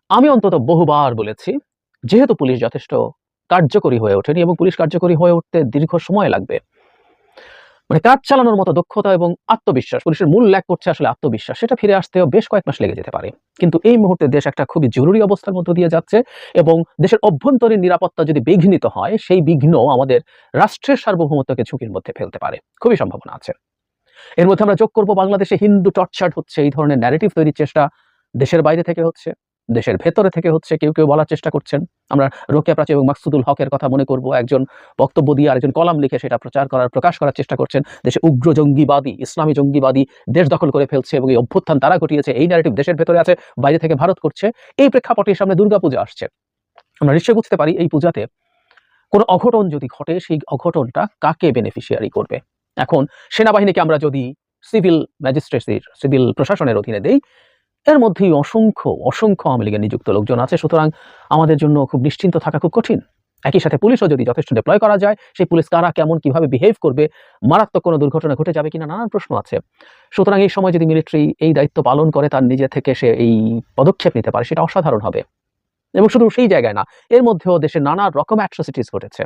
আমি অন্তত বহুবার বলেছি, যেহেতু পুলিশ যথেষ্ট কার্যকরী হয়ে ওঠেনি এবং পুলিশ কার্যকরী হয়ে উঠতে দীর্ঘ সময় লাগবে মানে কাজ চালানোর মতো দক্ষতা এবং আত্মবিশ্বাস, পুলিশের মূল ল্যাক করছে আসলে আত্মবিশ্বাস, সেটা ফিরে আসতেও বেশ কয়েক মাস লেগে যেতে পারে। কিন্তু এই মুহূর্তে দেশ একটা খুবই জরুরি অবস্থার মধ্য দিয়ে যাচ্ছে এবং দেশের অভ্যন্তরীণ নিরাপত্তা যদি বিঘ্নিত হয়, সেই বিঘ্ন আমাদের রাষ্ট্রের সার্বভৌমত্বকে ঝুঁকির মধ্যে ফেলতে পারে। খুবই সম্ভাবনা আছে। এর মধ্যে আমরা যোগ করব বাংলাদেশে হিন্দু টর্চার্ড হচ্ছে, এই ধরনের ন্যারেটিভ তৈরির চেষ্টা দেশের বাইরে থেকে হচ্ছে। দেশের ভেতরে থেকে হচ্ছে কেউ কেউ বলার চেষ্টা করছেন। আমরা রোকেয়া প্রাচী এবং মাকসুদুল হকের কথা মনে করব। একজন বক্তব্য দিয়ে আরেকজন কলাম লিখে সেটা প্রচার করার, প্রকাশ করার চেষ্টা করছেন। দেশে উগ্র জঙ্গিবাদী, ইসলামী জঙ্গিবাদী দেশ দখল করে ফেলছে এবং এই অভ্যুত্থান তারা ঘটিয়েছে। এই ন্যারেটিভ দেশের ভেতরে আছে, বাইরে থেকে ভারত করছে। এই প্রেক্ষাপটের সামনে দুর্গাপূজা আসছে। আমরা নিশ্চয়ই বুঝতে পারি এই পূজাতে কোনো অঘটন যদি ঘটে, সেই অঘটনটা কাকে বেনিফিশিয়ারি করবে? এখন সেনাবাহিনীকে আমরা যদি সিভিল ম্যাজিস্ট্রেসির সিভিল প্রশাসনের অধীনে দেই এর মধ্যেই অসংখ্য অসংখ্য আওয়ামী লীগের নিযুক্ত লোকজন আছে। সুতরাং আমাদের জন্য খুব নিশ্চিন্ত থাকা খুব কঠিন। একই সাথে পুলিশও যদি যথেষ্ট ডিপ্লয় করা যায়, সেই পুলিশ কারা, কেমন, কীভাবে বিহেভ করবে, মারাত্মক কোনো দুর্ঘটনা ঘটে যাবে কিনা নানান প্রশ্ন আছে। সুতরাং এই সময় যদি মিলিটারি এই দায়িত্ব পালন করে, তার নিজে থেকে সে এই পদক্ষেপ নিতে পারে, সেটা অসাধারণ হবে। এবং শুধু সেই জায়গায় না, এর মধ্যেও দেশে নানা রকম অ্যাট্রোসিটিস ঘটেছে।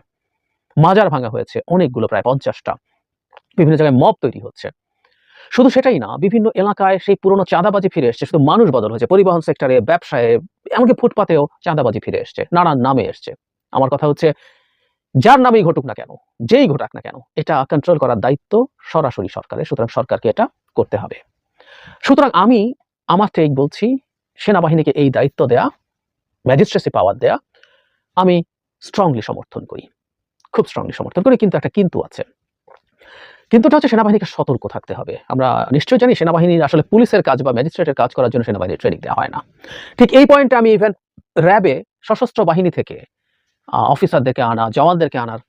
মাজার ভাঙা হয়েছে, অনেকগুলো, প্রায় পঞ্চাশটা। বিভিন্ন জায়গায় মব তৈরি হচ্ছে। শুধু সেটাই না, বিভিন্ন এলাকায় সেই পুরনো চাঁদাবাজি ফিরে এসছে, শুধু মানুষ বদল হয়েছে, পরিবহন সেক্টরে ব্যবসায়, এমনকি ফুটপাতেও চাঁদাবাজি ফিরে এসছে, নানান নামে এসছে। আমার কথা হচ্ছে, যার নামেই ঘটুক না কেন, যেই ঘটাক না কেন, এটা কন্ট্রোল করার দায়িত্ব সরাসরি সরকারের, সুতরাং সরকারকে এটা করতে হবে। সুতরাং আমি আমার ঠিক বলছি, সেনাবাহিনীকে এই দায়িত্ব দেয়া ম্যাজিস্ট্রেসি পাওয়ার দেয়া, আমি স্ট্রংলি সমর্থন করি। খুব স্ট্রংলি সমর্থন করি, কিন্তু একটা কিন্তু আছে। কিন্তুটা হচ্ছে সেনাবাহিনীকে সতর্ক থাকতে হবে। আমরা নিশ্চয়ই জানি সেনাবাহিনীর আসলে পুলিশের কাজ বা ম্যাজিস্ট্রেটের কাজ করার জন্য সেনাবাহিনীর ট্রেনিং দেওয়া হয় না। ঠিক এই পয়েন্টে আমি ইভেন র্যাবে, সশস্ত্র বাহিনী থেকে অফিসারদেরকে আনা, জওয়ানদেরকে আনার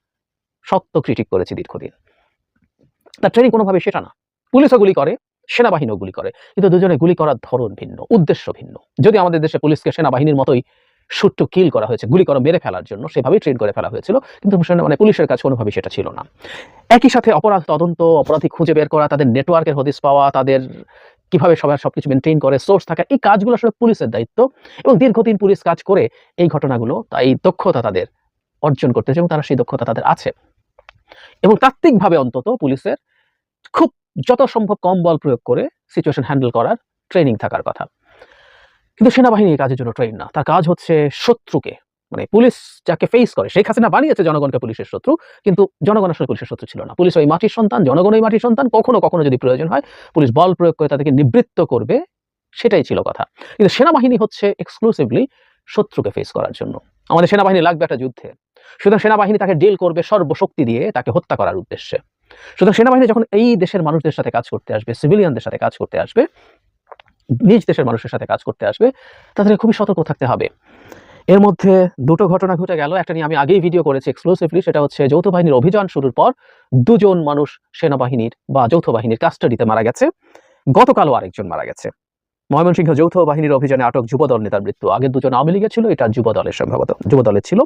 শক্ত ক্রিটিক করেছি দীর্ঘদিন। তার ট্রেনিং কোনোভাবে সেটা না। পুলিশও গুলি করে, সেনাবাহিনীও গুলি করে। কিন্তু দুজনে গুলি করার ধরন ভিন্ন, উদ্দেশ্য ভিন্ন। যদি আমাদের দেশে পুলিশকে সেনাবাহিনীর মতোই টু কিল করা হয়েছে, গুলি করে, মেরে ফেলার জন্য। সেভাবেই ট্রেন করে ফেলা হয়েছিল। কিন্তু মানে পুলিশের কাছে কোনোভাবেই সেটা ছিল না। একই সাথে অপরাধ তদন্ত, অপরাধী খুঁজে বের করা, তাদের নেটওয়ার্কের হদিস পাওয়া, তাদের কীভাবে সবাই সবকিছু মেনটেন করে সোর্স থাকা, এই কাজগুলো আসলে পুলিশের দায়িত্ব। এবং দীর্ঘদিন পুলিশ কাজ করে এই ঘটনাগুলো, তাই দক্ষতা তাদের অর্জন করতেছে এবং তারা সেই দক্ষতা তাদের আছে। এবং তাত্ত্বিকভাবে অন্তত পুলিশের খুব যত সম্ভব কম বল প্রয়োগ করে সিচুয়েশন হ্যান্ডেল করার ট্রেনিং থাকার কথা। কিন্তু সেনাবাহিনী এই কাজের জন্য ট্রেন না। তার কাজ হচ্ছে শত্রুকে মানে পুলিশ যাকে ফেস করে, শেখ হাসিনা বানিয়েছে জনগণকে পুলিশের শত্রু, কিন্তু জনগণ আসলে পুলিশের শত্রু ছিল না। পুলিশ ওই মাটির সন্তান, জনগণ ওই মাটির সন্তান, কখনো কখনো যদি প্রয়োজন হয়, পুলিশ বল প্রয়োগ করে তাদেরকে নিবৃত্ত করবে, সেটাই ছিল কথা। কিন্তু সেনাবাহিনী হচ্ছে এক্সক্লুসিভলি শত্রুকে ফেস করার জন্য। আমাদের সেনাবাহিনী লাগবে একটা যুদ্ধে। সুতরাং সেনাবাহিনী তাকে ডিল করবে সর্বশক্তি দিয়ে তাকে হত্যা করার উদ্দেশ্যে। সুতরাং সেনাবাহিনী যখন এই দেশের মানুষদের সাথে কাজ করতে আসবে সিভিলিয়ানদের সাথে কাজ করতে আসবে নিজ দেশের মানুষের সাথে কাজ করতে আসবে, তাদের খুবই সতর্ক থাকতে হবে। এর মধ্যে দুটো ঘটনা ঘটে গেল, একটা নিয়ে আমি আগেই ভিডিও করেছি এক্সক্লুসিভলি সেটা হচ্ছে যৌথ বাহিনীর অভিযান শুরুর পর দুজন মানুষ সেনাবাহিনীর বা যৌথ বাহিনীর কাস্টাডিতে মারা গেছে। গতকালও আরেকজন মারা গেছে। ময়মনসিংহ যৌথ বাহিনীর অভিযানে আটক যুবদল নেতার মৃত্যু। আগে দুজন আওয়ামী লীগের ছিল, এটা যুব দলের সম্ভবত যুবদলের ছিল।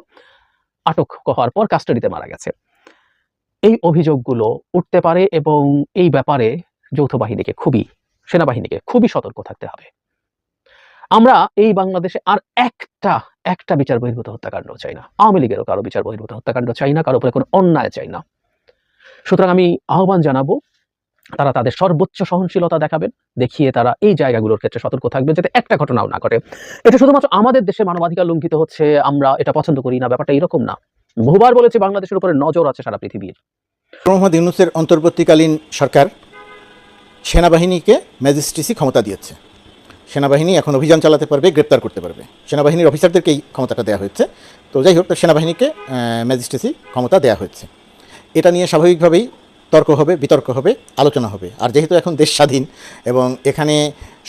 আটক হওয়ার পর কাস্টাডিতে মারা গেছে। এই অভিযোগগুলো উঠতে পারে এবং এই ব্যাপারে যৌথ বাহিনীকে খুবই সেনাবাহিনীকে খুবই সতর্ক থাকতে হবে। আমরা এই বাংলাদেশে আর একটা একটা বিচার বহির্ভূত হত্যাকাণ্ড চাই না। আওয়ামী লীগেরও কারও বিচার বহির্ভূত হত্যাকাণ্ড চাই না, কারও উপরে কোনো অন্যায় চাই না। সুতরাং আমি আহ্বান জানাব, তারা তাদের সর্বোচ্চ সহনশীলতা দেখাবেন, দেখিয়ে তারা এই জায়গাগুলোর ক্ষেত্রে সতর্ক থাকবেন, যাতে একটা ঘটনাও না ঘটে। এটা শুধুমাত্র আমাদের দেশে মানবাধিকার লঙ্ঘিত হচ্ছে, আমরা এটা পছন্দ করি না, ব্যাপারটা এরকম না। বহুবার বলেছে, বাংলাদেশের উপরে নজর আছে সারা পৃথিবীর। মোহাম্মদ ইউনুসের অন্তর্বর্তীকালীন সরকার সেনাবাহিনীকে ম্যাজিস্ট্রেসি ক্ষমতা দিয়েছে। সেনাবাহিনী এখন অভিযান চালাতে পারবে, গ্রেপ্তার করতে পারবে। সেনাবাহিনীর অফিসারদেরকে এই ক্ষমতাটা দেওয়া হয়েছে। তো যাই হোক সেনাবাহিনীকে ম্যাজিস্ট্রেসি ক্ষমতা দেওয়া হয়েছে। এটা নিয়ে স্বাভাবিকভাবেই তর্ক হবে, বিতর্ক হবে, আলোচনা হবে। আর যেহেতু এখন দেশ স্বাধীন এবং এখানে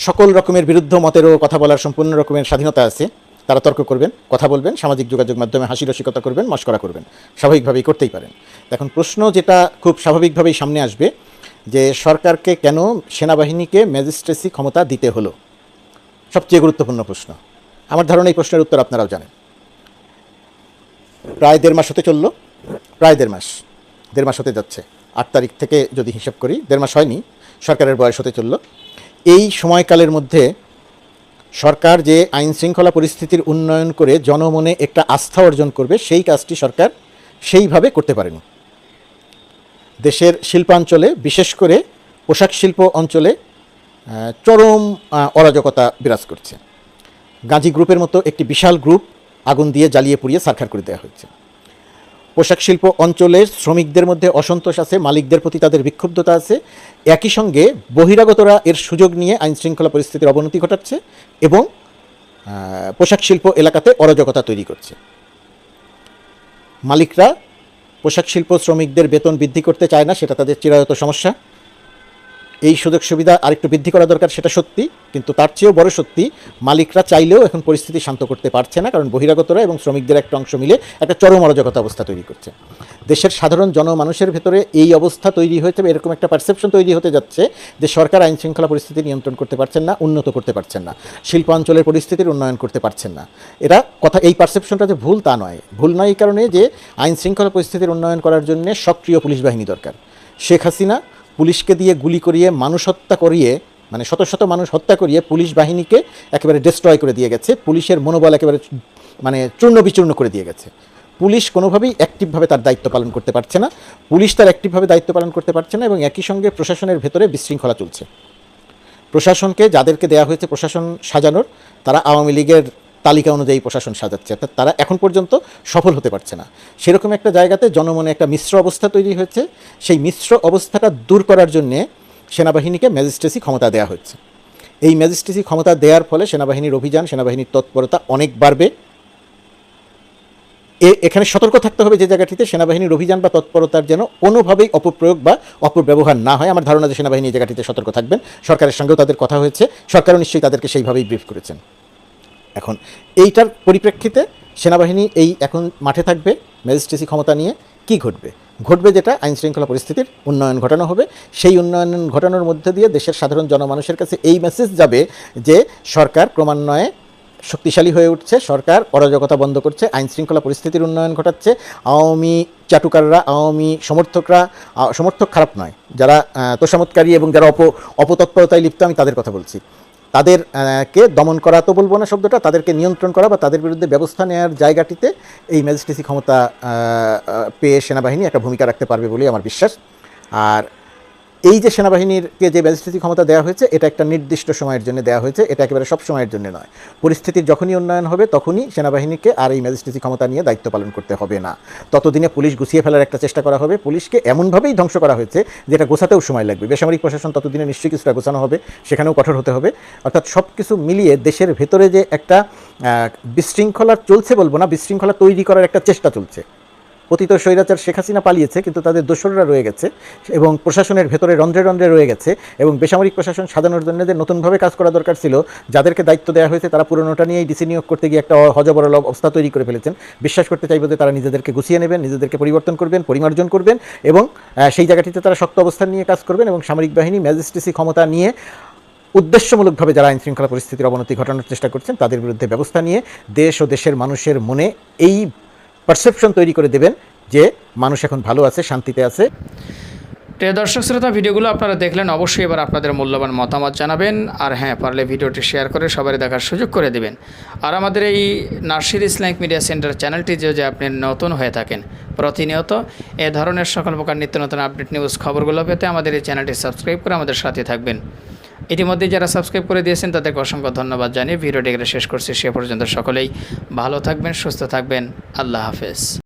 সকল রকমের বিরুদ্ধ মতেরও কথা বলার সম্পূর্ণ রকমের স্বাধীনতা আছে, তারা তর্ক করবেন, কথা বলবেন, সামাজিক যোগাযোগ মাধ্যমে হাসি রসিকতা করবেন, মস্করা করবেন। স্বাভাবিকভাবেই করতেই পারেন। এখন প্রশ্ন যেটা খুব স্বাভাবিকভাবেই সামনে আসবে যে সরকারকে কেন সেনাবাহিনীকে ম্যাজিস্ট্রেসি ক্ষমতা দিতে হলো? সবচেয়ে গুরুত্বপূর্ণ প্রশ্ন। আমার ধারণা এই প্রশ্নের উত্তর আপনারাও জানেন। প্রায় দেড় মাস হতে চলল। প্রায় দেড় মাস। দেড় মাস হতে যাচ্ছে। আট তারিখ থেকে যদি হিসাব করি, দেড় মাস হয়নি। সরকারের বয়স হতে চলল। এই সময়কালের মধ্যে সরকার যে আইন শৃঙ্খলা পরিস্থিতির উন্নয়ন করে জনমনে একটা আস্থা অর্জন করবে, সেই কাজটি সরকার সেইভাবে করতে পারেনি। দেশের শিল্পাঞ্চলে, বিশেষ করে পোশাক শিল্প অঞ্চলে চরম অরাজকতা বিরাজ করছে। গাজী গ্রুপের মতো একটি বিশাল গ্রুপ আগুন দিয়ে জ্বালিয়ে পুড়িয়ে সারখার করে দেওয়া হয়েছে। পোশাক শিল্প অঞ্চলের শ্রমিকদের মধ্যে অসন্তোষ আছে, মালিকদের প্রতি তাদের বিক্ষুব্ধতা আছে। একই সঙ্গে বহিরাগতরা এর সুযোগ নিয়ে আইন শৃঙ্খলা পরিস্থিতির অবনতি ঘটাচ্ছে এবং পোশাক শিল্প এলাকাতে অরাজকতা তৈরি করছে। মালিকরা পোশাক শিল্প শ্রমিকদের বেতন বৃদ্ধি করতে চায় না, সেটা তাদের চিরায়ত সমস্যা। এই সুযোগ সুবিধা আরেকটু বৃদ্ধি করা দরকার, সেটা সত্যি, কিন্তু তার চেয়েও বড় সত্যি, মালিকরা চাইলেও এখন পরিস্থিতি শান্ত করতে পারছে না, কারণ বহিরাগতরা এবং শ্রমিকদের একটা অংশ মিলে একটা চরম অরাজকতা অবস্থা তৈরি করছে। দেশের সাধারণ জনমানুষের ভেতরে এই অবস্থা তৈরি হয়েছে এরকম একটা পারসেপশন তৈরি হতে যাচ্ছে যে সরকার আইন শৃঙ্খলা পরিস্থিতি নিয়ন্ত্রণ করতে পারছেন না, উন্নত করতে পারছেন না, শিল্পাঞ্চলের পরিস্থিতির উন্নয়ন করতে পারছেন না। এরা কথা, এই পারসেপশনটা যে ভুল তা নয়। ভুল নয় এই কারণে যে আইন শৃঙ্খলা পরিস্থিতির উন্নয়ন করার জন্য সক্রিয় পুলিশ বাহিনী দরকার। শেখ হাসিনা পুলিশকে দিয়ে গুলি করিয়ে, মানুষ হত্যা করিয়ে মানে শত শত মানুষ হত্যা করিয়ে পুলিশ বাহিনীকে একেবারে ডিস্ট্রয় করে দিয়ে গেছে। পুলিশের মনোবল একেবারে মানে চূর্ণ বিচূর্ণ করে দিয়ে গেছে। পুলিশ কোনোভাবেই অ্যাক্টিভভাবে তার দায়িত্ব পালন করতে পারছে না। পুলিশ তার অ্যাক্টিভভাবে দায়িত্ব পালন করতে পারছে না এবং একই সঙ্গে প্রশাসনের ভেতরে বিশৃঙ্খলা চলছে। প্রশাসনকে যাদেরকে দেওয়া হয়েছে প্রশাসন সাজানোর, তারা আওয়ামী লীগের তালিকা অনুযায়ী প্রশাসন সাজাচ্ছে। অর্থাৎ তারা এখন পর্যন্ত সফল হতে পারছে না। সেরকম একটা জায়গাতে জনমনে একটা মিশ্র অবস্থা তৈরি হয়েছে। সেই মিশ্র অবস্থাটা দূর করার জন্যে সেনাবাহিনীকে ম্যাজিস্ট্রেসি ক্ষমতা দেওয়া হচ্ছে এই ম্যাজিস্ট্রেসি ক্ষমতা দেওয়ার ফলে সেনাবাহিনীর অভিযান, সেনাবাহিনীর তৎপরতা অনেক বাড়বে। এখানে সতর্ক থাকতে হবে যে জায়গাটিতে সেনাবাহিনীর অভিযান বা তৎপরতার যেন কোনোভাবেই অপপ্রয়োগ বা অপব্যবহার না হয়। আমার ধারণা যে সেনাবাহিনী এই জায়গাটিতে সতর্ক থাকবেন। সরকারের সঙ্গেও তাদের কথা হয়েছে। সরকারও নিশ্চয়ই তাদেরকে সেইভাবেই ব্রিফ করেছেন। এখন এইটার পরিপ্রেক্ষিতে সেনাবাহিনী এই এখন মাঠে থাকবে ম্যাজিস্ট্রেসি ক্ষমতা নিয়ে কি ঘটবে? ঘটবে যেটা আইন শৃঙ্খলা পরিস্থিতির উন্নয়ন ঘটানো হবে। সেই উন্নয়ন ঘটানোর মধ্যে দিয়ে দেশের সাধারণ জনমানুষের কাছে এই মেসেজ যাবে যে সরকার ক্রমান্বয়ে শক্তিশালী হয়ে উঠছে। সরকার অরাজকতা বন্ধ করছে আইন শৃঙ্খলা পরিস্থিতির উন্নয়ন ঘটাচ্ছে। আওয়ামী চাটুকাররা আওয়ামী সমর্থকরা সমর্থক খারাপ নয়। যারা তোষামতকারী এবং যারা অপ অপতৎপরতায় লিপ্ত আমি তাদের কথা বলছি। তাদের আহ, কে দমন করা তো বলব না শব্দটা তাদেরকে নিয়ন্ত্রণ করা বা তাদের বিরুদ্ধে ব্যবস্থা নেওয়ার জায়গাটিতে এই ম্যাজিস্ট্রেসি ক্ষমতা পেয়ে সেনাবাহিনী একটা ভূমিকা রাখতে পারবে বলেই আমার বিশ্বাস। আর এই যে সেনাবাহিনীরকে যে ম্যাজিস্ট্রেসি ক্ষমতা দেওয়া হয়েছে, এটা একটা নির্দিষ্ট সময়ের জন্য দেওয়া হয়েছে, এটা একেবারে সব সময়ের জন্য নয়। পরিস্থিতির যখনই উন্নয়ন হবে, তখনই সেনাবাহিনীকে আর এই ম্যাজিস্ট্রেসি ক্ষমতা নিয়ে দায়িত্ব পালন করতে হবে না। ততদিনে পুলিশ গুছিয়ে ফেলার একটা চেষ্টা করা হবে। পুলিশকে এমনভাবেই ধ্বংস করা হয়েছে যেটা গোছাতেও সময় লাগবে। বেসামরিক প্রশাসন ততদিনে নিশ্চয়ই কিছুটা গোছানো হবে, সেখানেও কঠোর হতে হবে। অর্থাৎ সব কিছু মিলিয়ে দেশের ভেতরে যে একটা বিশৃঙ্খলা চলছে বলব না, বিশৃঙ্খলা তৈরি করার একটা চেষ্টা চলছে। অতীত স্বৈরাচার শেখ হাসিনা পালিয়েছে, কিন্তু তাদের দোসররা রয়ে গেছে এবং প্রশাসনের ভেতরে রন্ধ্রে রন্ধ্রে রয়ে গেছে এবং বেসামরিক প্রশাসন সাজানোর জন্য যে নতুনভাবে কাজ করা দরকার ছিল, যাদেরকে দায়িত্ব দেওয়া হয়েছে তারা পুরনোটা নিয়েই ডিসি নিয়োগ করতে গিয়ে একটা হজবরল অবস্থা তৈরি করে ফেলেছেন। বিশ্বাস করতে চাইব যে তারা নিজেদেরকে গুছিয়ে নেবেন, নিজেদেরকে পরিবর্তন করবেন, পরিমার্জন করবেন এবং সেই জায়গাটিতে তারা শক্ত অবস্থান নিয়ে কাজ করবেন এবং সামরিক বাহিনী, ম্যাজিস্ট্রেসি ক্ষমতা নিয়ে উদ্দেশ্যমূলকভাবে যারা আইন শৃঙ্খলা পরিস্থিতির অবনতি ঘটানোর চেষ্টা করছেন, তাদের বিরুদ্ধে ব্যবস্থা নিয়ে দেশ ও দেশের মানুষের মনে এই পারসেপশন তৈরি করে দেবেন যে মানুষ এখন ভালো আছে, শান্তিতে আছে। প্রিয় দর্শক শ্রোতা, ভিডিওগুলো আপনারা দেখলেন, অবশ্যই এবার আপনাদের মূল্যবান মতামত জানাবেন। আর হ্যাঁ পারলে ভিডিওটি শেয়ার করে সবাই দেখার সুযোগ করে দেবেন। আর আমাদের এই নার্সির ইসলামিক মিডিয়া সেন্টার চ্যানেলটি যে আপনি নতুন হয়ে থাকেন, প্রতিনিয়ত এ ধরনের সকল প্রকার নিত্য নতুন আপডেট নিউজ খবরগুলো পেতে আমাদের এই চ্যানেলটি সাবস্ক্রাইব করে আমাদের সাথে থাকবেন। ইতিমধ্যে যারা সাবস্ক্রাইব করে দিয়েছেন, তাদেরকে অসংখ্য ধন্যবাদ জানিয়ে ভিডিওটি এখানে শেষ করছি। সে পর্যন্ত সকলেই ভালো থাকবেন, সুস্থ থাকবেন। আল্লাহ হাফেজ।